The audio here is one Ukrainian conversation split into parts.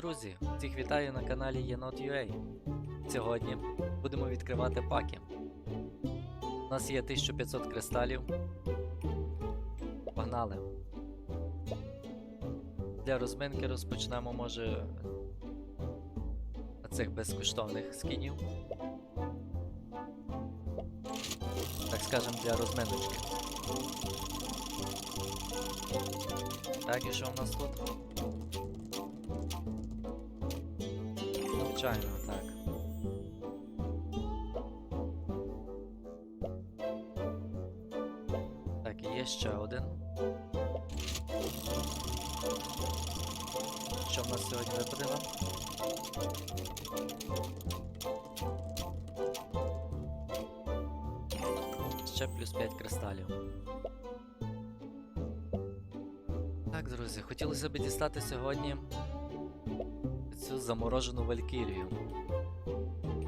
друзі! Всіх вітаю на каналі Єнот.ua. Сьогодні будемо відкривати паки. У нас є 1500 кристалів. Погнали! Для розминки розпочнемо, може, цих безкоштовних скінів. Так скажем, для розминочки. Так, і що в нас тут? Звичайно, так. Так, є ще один. Що в нас сьогодні випаде? Ще плюс 5 кристалів. Так, друзі, хотілося б дістати сьогодні цю заморожену валькірію.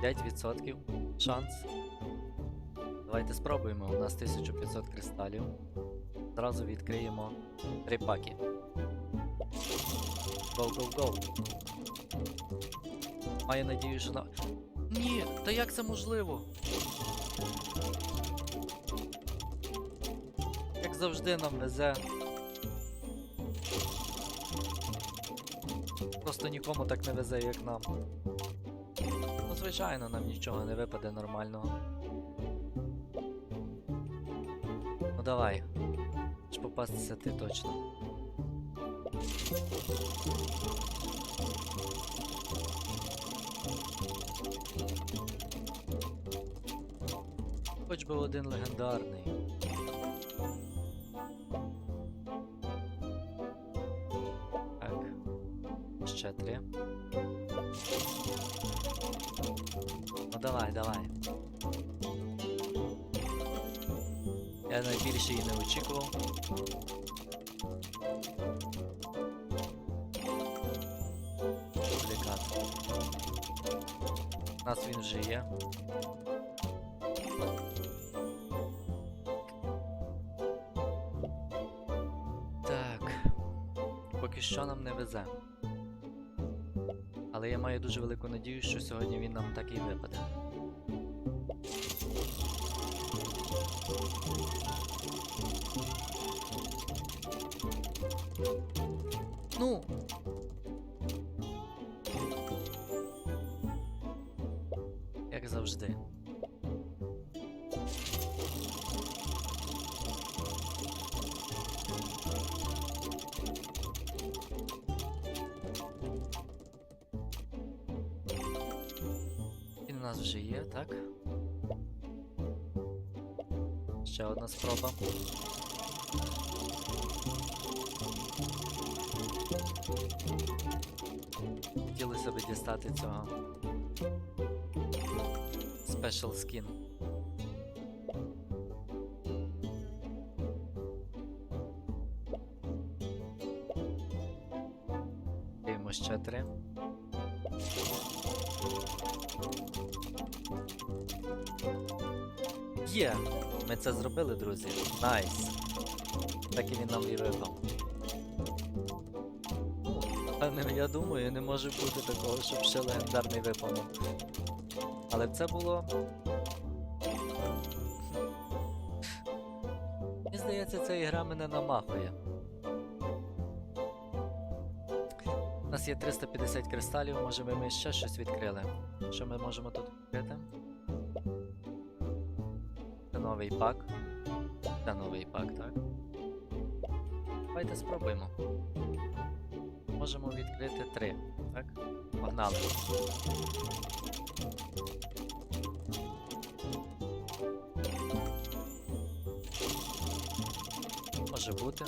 5% шанс. Давайте спробуємо. У нас 1500 кристалів. Зразу відкриємо 3 паки. Go, go, go. Маю надію, що на. Ні, та як це можливо? Як завжди нам везе. Просто нікому так не везе, як нам. Ну, звичайно, нам нічого не випаде нормального. Ну давай. Ж попастися ти точно. Хоч би один легендарний. Нас він вже. Так. Поки що нам не везе. Але я маю дуже велику надію, що сьогодні він нам так і випаде. Ну. Завжди. Він у нас вже є, так? Ще одна спроба. Хотілося б дістати цього Special Skin. Даємо ще три. Є! Ми це зробили, друзі. Найс. Так і він нам і. Ну, я думаю, не може бути такого, щоб ще легендарний випав. Але це було. Мені здається, ця ігра мене намахує. У нас є 350 кристалів, може ми ще щось відкрили. Що ми можемо тут відкрити? Це новий пак. Це новий пак, так? Давайте спробуємо. Можемо відкрити три, так? Погнали. Може бути.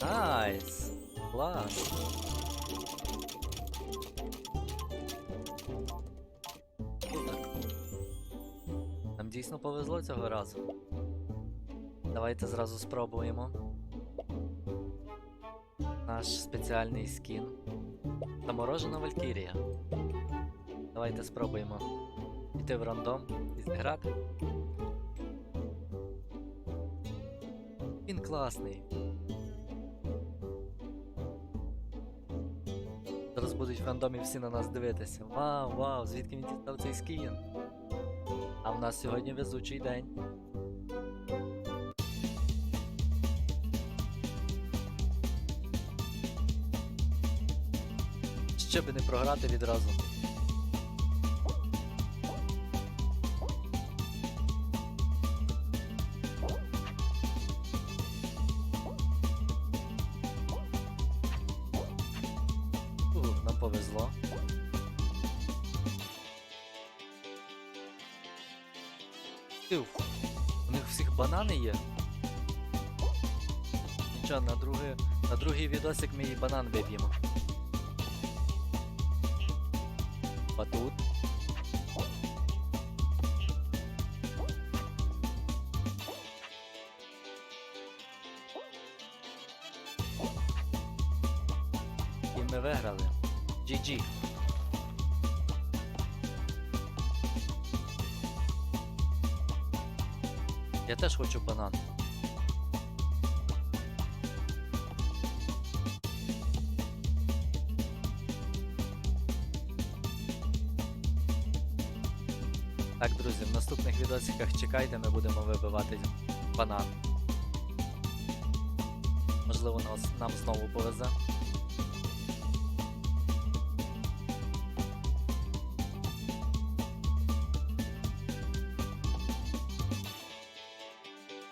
Найс! Клас! Нам дійсно повезло цього разу. Давайте зразу спробуємо. Наш спеціальний скін. Заморожена Валькірія. Давайте спробуємо піти в рандом і зіграти. Він класний. Зараз будуть в фандомі всі на нас дивитися. Вау, вау, звідки він дістав цей скін? А в нас сьогодні везучий день. Ще би не програти відразу. Ух, нам повезло. Тю, у них всіх банани є. Нічого, на, друге, на другий відосик ми і банан виб'ємо. Батут. І ми виграли. GG. Я теж хочу банан. Так, друзі, в наступних відосиках чекайте, ми будемо вибивати банан. Можливо, нас, нам знову повезе.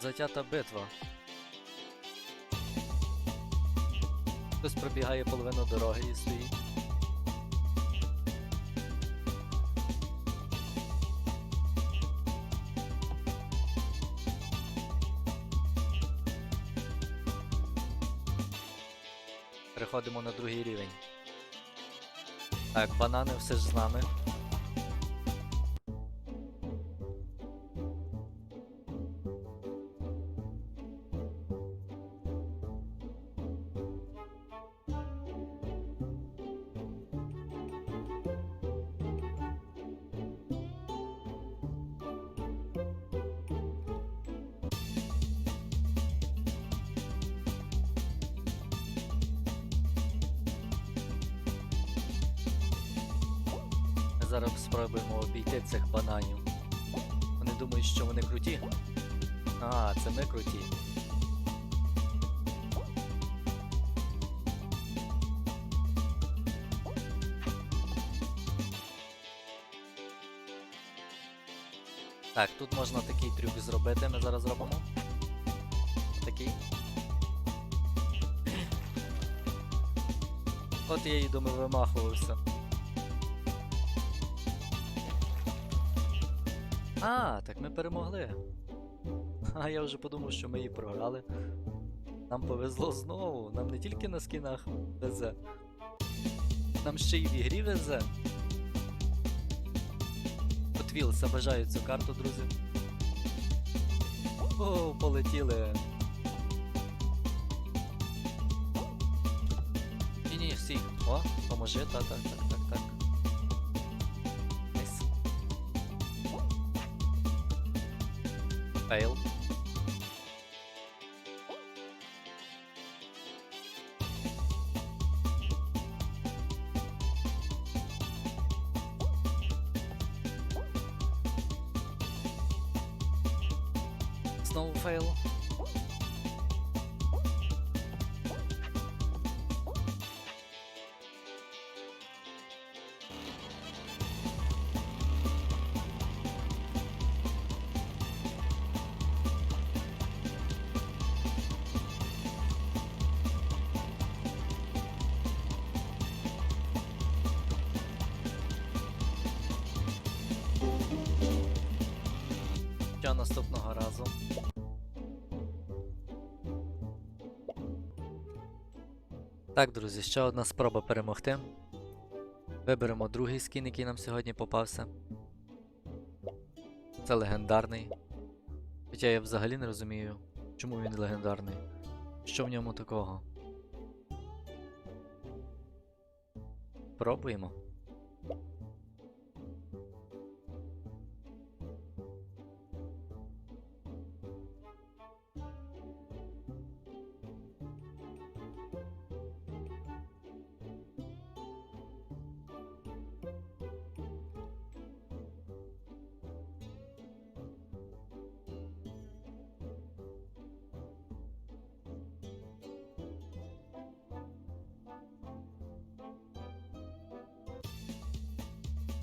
Затята битва. Хтось пробігає половину дороги і стоїть. Переходимо на другий рівень. Так, банани все ж з нами. Зараз спробуємо обійти цих бананів. Вони думають, що вони круті. А, це ми круті. Так, тут можна такий трюк зробити, ми зараз зробимо. Такий. От я і думаю, вимахувався. А, так ми перемогли. А я вже подумав, що ми її програли. Нам повезло знову. Нам не тільки на скінах везе. Нам ще й в ігрі везе. Отвіл, забажаю цю карту, друзі. О, полетіли. Ні, ні, всі. О, поможи, так, fail. Snow fail. Наступного разу? Так, друзі, ще одна спроба перемогти. Виберемо другий скін, який нам сьогодні попався. Це легендарний. Хоча я взагалі не розумію, чому він легендарний. Що в ньому такого? Пробуємо.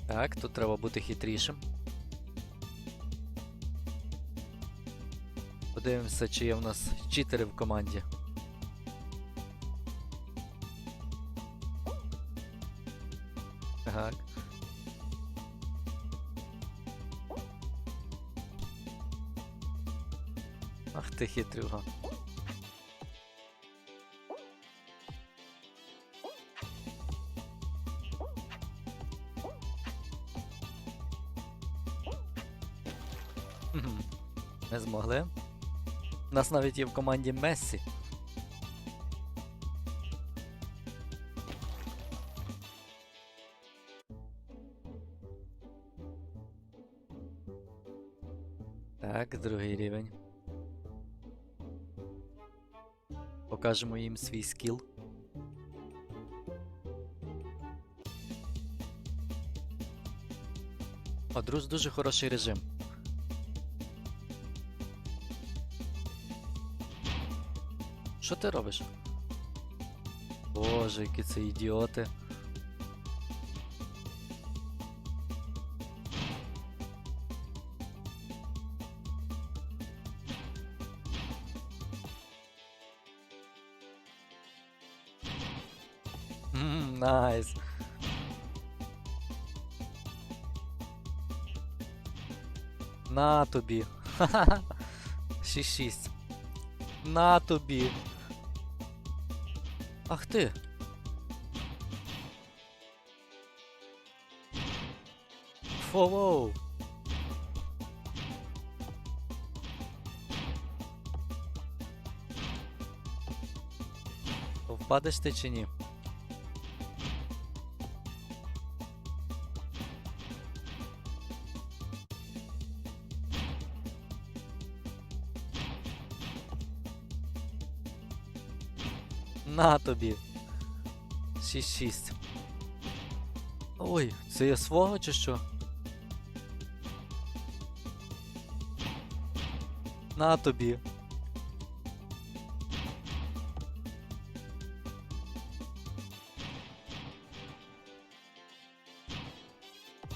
Так, тут треба бути хитрішим. Подивимося, чи є в нас читери в команді. Так. Ах ти хитрюга. Змогли. У нас навіть є в команді Мессі. Так, другий рівень. Покажемо їм свій скіл. О, дуже хороший режим. Що ти робиш? Боже, які це ідіоти. Ммм, найс. На тобі. Ха-ха-ха. 6-6. На тобі. Ах ти. Фолоу. Впадеш ти чи ні? На тобі. 6-6. Ой, це я свого чи що? На тобі.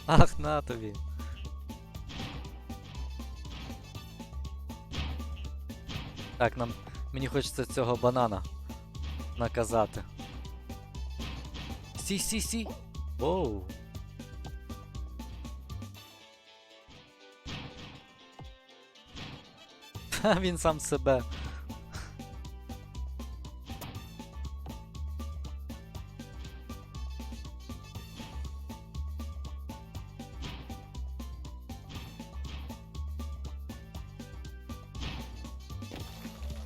Ах, на тобі. Так, нам. Мені хочеться цього банана наказати. Сі, сі, сі. Воу. Ха, він сам себе.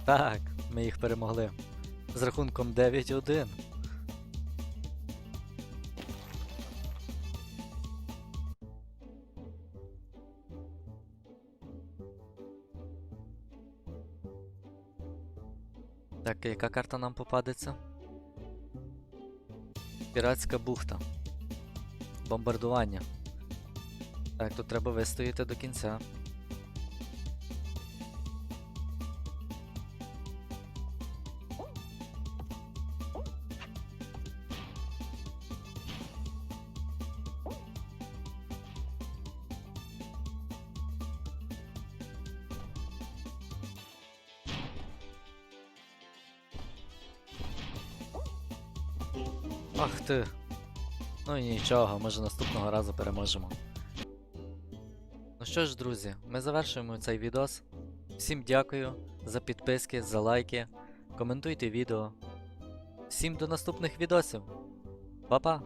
Так, ми їх перемогли. З рахунком 9-1. Так, яка карта нам попадеться? Піратська бухта. Бомбардування. Так, тут треба вистояти до кінця. Ах ти. Ну і нічого, може наступного разу переможемо. Ну що ж, друзі, ми завершуємо цей відос. Всім дякую за підписки, за лайки. Коментуйте відео. Всім до наступних відосів. Па-па!